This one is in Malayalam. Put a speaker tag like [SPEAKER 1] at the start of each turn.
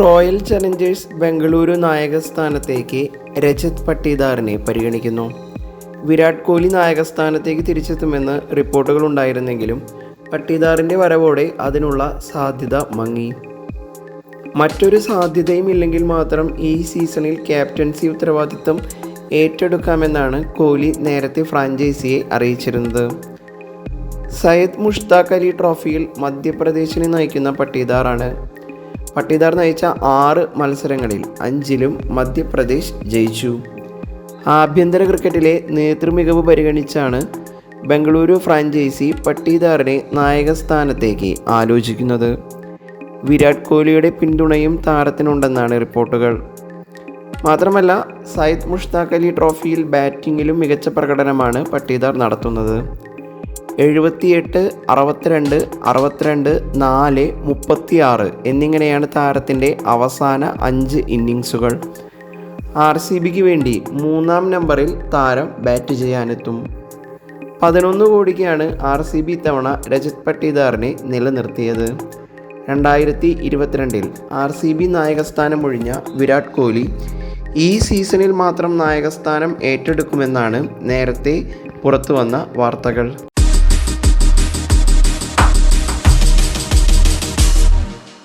[SPEAKER 1] റോയൽ ചലഞ്ചേഴ്സ് ബംഗളൂരു നായകസ്ഥാനത്തേക്ക് രജത് പട്ടീദാറിനെ പരിഗണിക്കുന്നു. വിരാട് കോഹ്ലി നായകസ്ഥാനത്തേക്ക് തിരിച്ചെത്തുമെന്ന് റിപ്പോർട്ടുകൾ ഉണ്ടായിരുന്നെങ്കിലും പട്ടീദാറിന്റെ വരവോടെ അതിനുള്ള സാധ്യത മങ്ങി. മറ്റൊരു സാധ്യതയും ഇല്ലെങ്കിൽ മാത്രം ഈ സീസണിൽ ക്യാപ്റ്റൻസി ഉത്തരവാദിത്തം ഏറ്റെടുക്കാമെന്നാണ് കോഹ്ലി നേരത്തെ ഫ്രാഞ്ചൈസിയെ അറിയിച്ചിരുന്നത്. സയ്യദ് മുഷ്താഖ് അലി ട്രോഫിയിൽ മധ്യപ്രദേശിനെ നയിക്കുന്ന പട്ടീദാറാണ്. പട്ടീദാർ നയിച്ച ആറ് മത്സരങ്ങളിൽ അഞ്ചിലും മധ്യപ്രദേശ് ജയിച്ചു. ആഭ്യന്തര ക്രിക്കറ്റിലെ നേതൃമികവ് പരിഗണിച്ചാണ് ബംഗളൂരു ഫ്രാഞ്ചൈസി പട്ടീദാറിനെ നായകസ്ഥാനത്തേക്ക് ആലോചിക്കുന്നത്. വിരാട് കോഹ്ലിയുടെ പിന്തുണയും താരത്തിനുണ്ടെന്നാണ് റിപ്പോർട്ടുകൾ. മാത്രമല്ല സയ്യിദ് മുഷ്താഖ് അലി ട്രോഫിയിൽ ബാറ്റിങ്ങിലും മികച്ച പ്രകടനമാണ് പട്ടീദാർ നടത്തുന്നത്. എഴുപത്തിയെട്ട് അറുപത്തിരണ്ട് അറുപത്തിരണ്ട് നാല് മുപ്പത്തിയാറ് എന്നിങ്ങനെയാണ് താരത്തിന്റെ അവസാന അഞ്ച് ഇന്നിങ്സുകൾ. ആർ സി ബിക്ക് വേണ്ടി മൂന്നാം നമ്പറിൽ താരം ബാറ്റ് ചെയ്യാനെത്തും. പതിനൊന്ന് കോടിക്കാണ് ആർ സി ബി തവണ രജത് പട്ടീദാറിനെ നിലനിർത്തിയത്. രണ്ടായിരത്തി ഇരുപത്തിരണ്ടിൽ ആർ സി ബി നായകസ്ഥാനം ഒഴിഞ്ഞ വിരാട് കോഹ്ലി ഈ സീസണിൽ മാത്രം നായകസ്ഥാനം ഏറ്റെടുക്കുമെന്നാണ് നേരത്തെ പുറത്തു വന്ന വാർത്തകൾ.